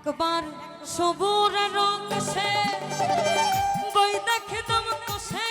একবার সবুর রং সে বই দেখে দম কষে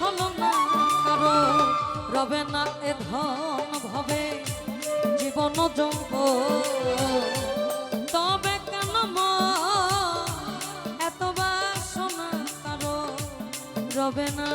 ছলনা কারও রবে না এ ধন ভবে, জীবন যৌব তবে কেন এত বাসনা কারও রবে না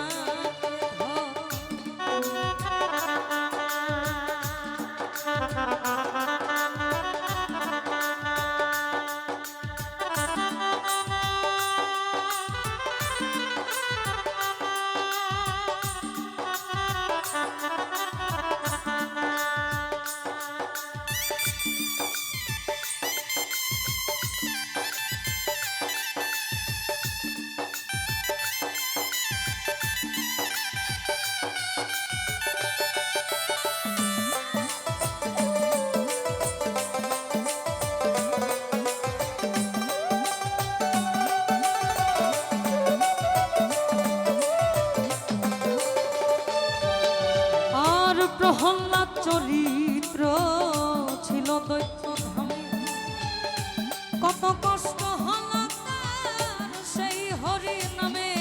চরিত্র ছিল দৈত্য কত কষ্ট হল সেই হরি নামে।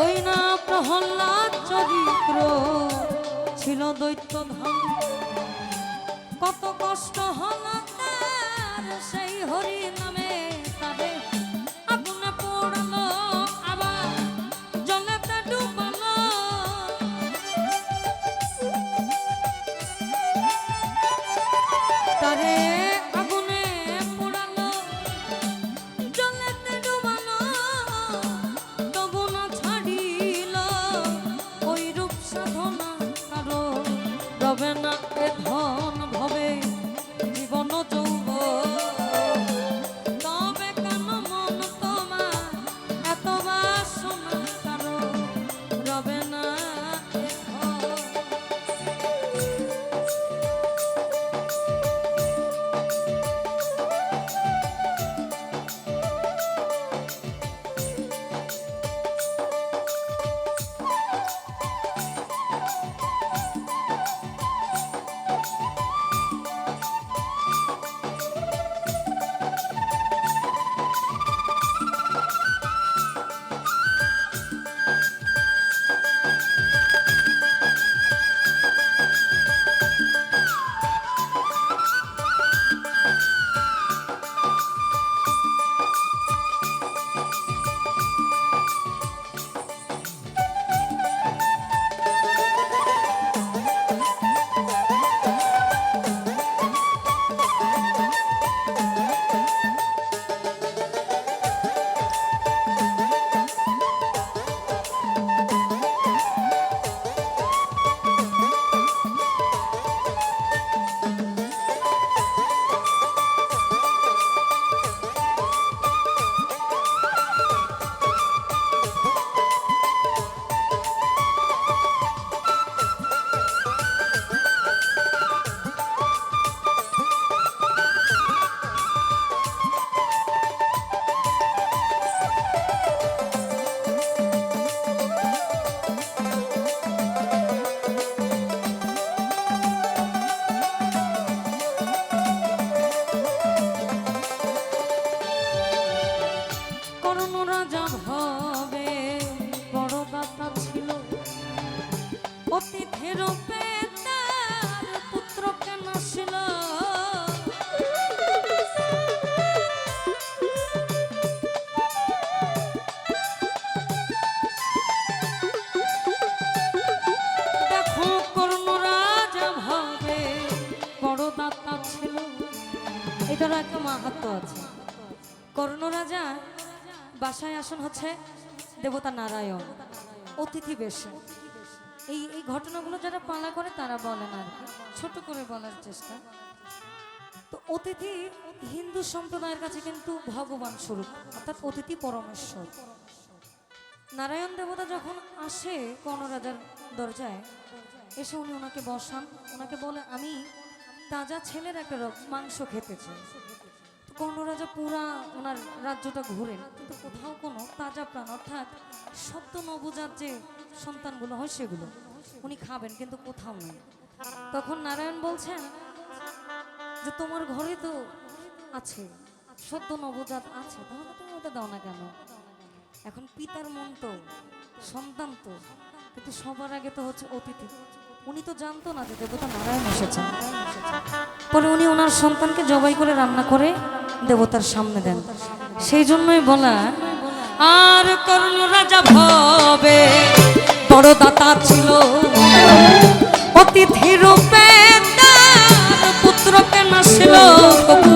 ওই না প্রহ্লাদ চরিত্র ছিল দৈত্য ধামে। কত কষ্ট হল হরি নামে তারে আগুনে পোড়ালো আবার জলেতে ডুবালো। তারে আগুনে পোড়ালো, জলেতে ডুবালো, তবু না ছাড়িল। ওই রূপ সাধনা কারও রবে কর্ণ রাজা বাসায় আসন হচ্ছে দেবতা নারায়ণ, অতিথি বেশে। এই এই ঘটনাগুলো যারা পালা করে তারা বলেন আর। ছোট করে বলার চেষ্টা। তো অতিথি হিন্দু সম্প্রদায়ের কাছে কিন্তু ভগবান স্বরূপ, অর্থাৎ অতিথি পরমেশ্বর। নারায়ণ দেবতা যখন আসে কর্ণরাজার দরজায়, এসে উনি ওনাকে বসান। ওনাকে বলে, আমি তাজা ছেলের একটা মাংস খেতে চাই। কর্ণরাজা পুরা ওনার রাজ্যটা ঘুরেন কিন্তু কোথাও কোনো তাজা প্রাণ, অর্থাৎ সদ্য নবজাত যে সন্তানগুলো হয় সেগুলো উনি খাবেন, কিন্তু কোথাও নেই। তখন নারায়ণ বলছেন যে, তোমার ঘরে তো আছে সদ্য নবজাত আছে, তাহলে তুমি ওটা দাও না কেন? এখন পিতার মন তো, সন্তান তো, কিন্তু সবার আগে তো হচ্ছে অতিথি। উনি তো জানতো না যে দেবতা নারায়ণ এসেছেন। পরে উনি ওনার সন্তানকে জবাই করে রান্না করে দেবতার সামনে দেন। সেই জন্যই বলা, আর কর্ণ রাজা ভবে, বড় দাতা ছিল। অতিথি রূপে তার পুত্রকে নাসিল তবু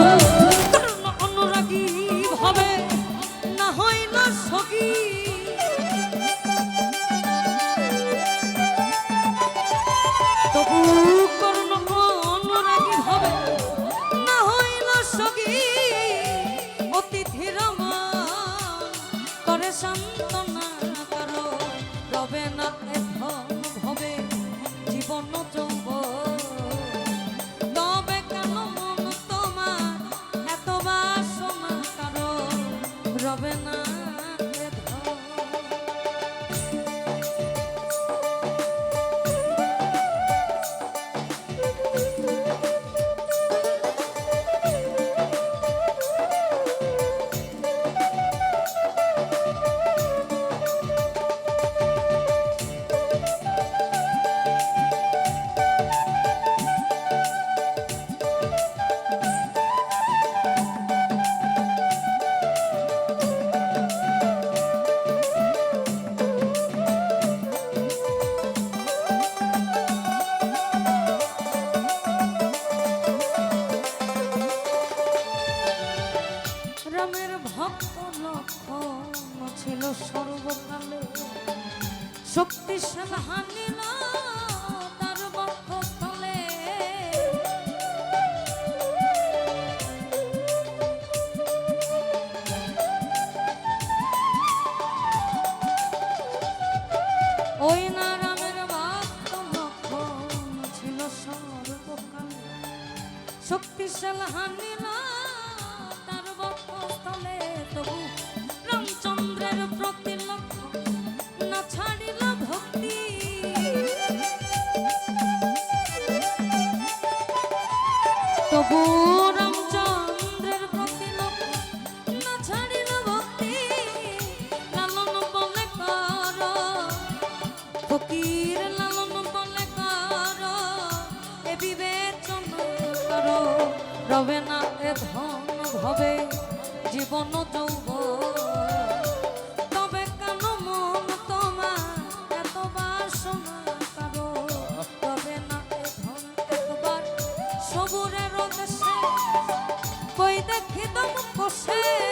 Krishna তবু রামচন্দ্রের প্রতি না ছাড়িল ভক্তি, লালন বলে কর। ফকির লালন বলে কর, এ বিবেচনা কর। রবে না এ ধন ভবে, জীবন যৌব কষে